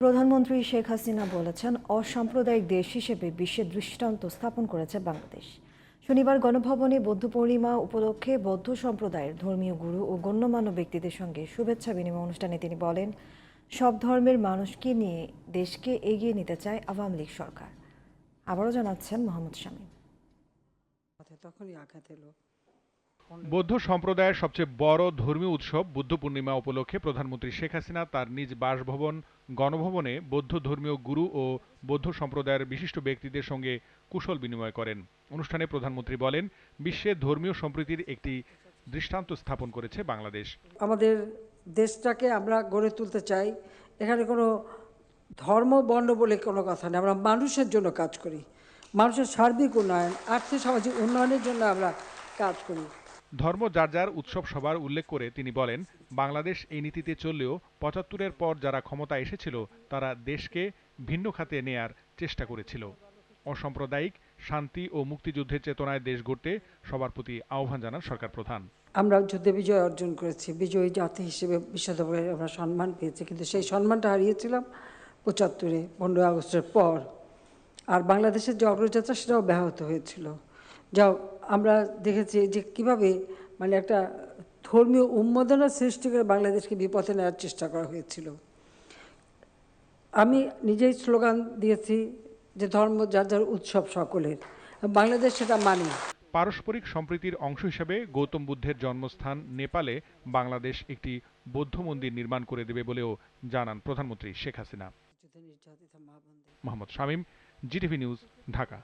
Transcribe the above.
প্রধানমন্ত্রী শেখ হাসিনা বলেছেন, অসাম্প্রদায়িক দেশ হিসেবে বিশ্বে দৃষ্টান্ত স্থাপন করেছে বাংলাদেশ। শনিবার গণভবনে বৌদ্ধ পূর্ণিমা উপলক্ষে বৌদ্ধ সম্প্রদায়ের ধর্মীয় গুরু ও গণ্যমান্য ব্যক্তিদের সঙ্গে শুভেচ্ছা বিনিময় অনুষ্ঠানে তিনি বলেন, সব ধর্মের মানুষকে নিয়ে দেশকে এগিয়ে নিতে চায় আওয়ামী লীগ সরকার। আবারও জানাচ্ছেন মোহাম্মদ শামীম। তখনই আঘাত এলো। বৌদ্ধ সম্প্রদায়ের সবচেয়ে বড় ধর্মীয় উৎসব বুদ্ধ পূর্ণিমা উপলক্ষে প্রধানমন্ত্রী শেখ হাসিনা তার নিজ বাসভবন গণভবনে বৌদ্ধ ধর্মীয় গুরু ও বৌদ্ধ সম্প্রদায়ের বিশিষ্ট ব্যক্তিদের সঙ্গে কুশল বিনিময় করেন। অনুষ্ঠানে প্রধানমন্ত্রী বলেন বিশ্বে ধর্মীয় সম্প্রীতির একটি দৃষ্টান্ত স্থাপন করেছে বাংলাদেশ। আমাদের দেশটাকে আমরা গড়ে তুলতে চাই। এখানে কোনো ধর্ম বর্ণ বলে কোনো কথা নেই। আমরা মানুষের জন্য কাজ করি। মানুষের সার্বিক উন্নয়ন আর্থিক সামাজিক উন্নয়নের জন্য আমরা কাজ করি। ধর্ম যার যার উৎসব সবার উল্লেখ করে তিনি বলেন, বাংলাদেশ এই নীতিতে চললেও পঁচাত্তরের পর যারা ক্ষমতা এসেছিল, তারা দেশকে ভিন্ন খাতে নেয়ার চেষ্টা করেছিল। অসাম্প্রদায়িক শান্তি ও মুক্তিযুদ্ধের চেতনায় দেশ গড়তে সবার প্রতি আহ্বান জানান সরকার প্রধান। আমরা যুদ্ধে বিজয় অর্জন করেছি, বিজয়ী জাতি হিসেবে বিশ্ব দরবারে আমরা সম্মান পেয়েছি, কিন্তু সেই সম্মানটা হারিয়েছিলাম পঁচাত্তরে, পনেরোই আগস্টের পর। আর বাংলাদেশের যে অগ্রযাত্রা, সেটাও ব্যাহত হয়েছিল। যাও আমরা দেখেছি যে কীভাবে মানে একটা ধর্মীয় উন্মাদনা সৃষ্টি করে বাংলাদেশকে বিপথে নেওয়ার চেষ্টা করা হয়েছিল। আমি নিজেই স্লোগান দিয়েছি যে ধর্ম যার যার উৎসব সকলের। বাংলাদেশ সেটা মানে। পারস্পরিক সম্প্রীতির অংশ হিসেবে গৌতম বুদ্ধের জন্মস্থান নেপালে বাংলাদেশ একটি বৌদ্ধ মন্দির নির্মাণ করে দেবে বলেও জানান প্রধানমন্ত্রী Sheikh Hasina. Mohammad Shamim GTV news Dhaka.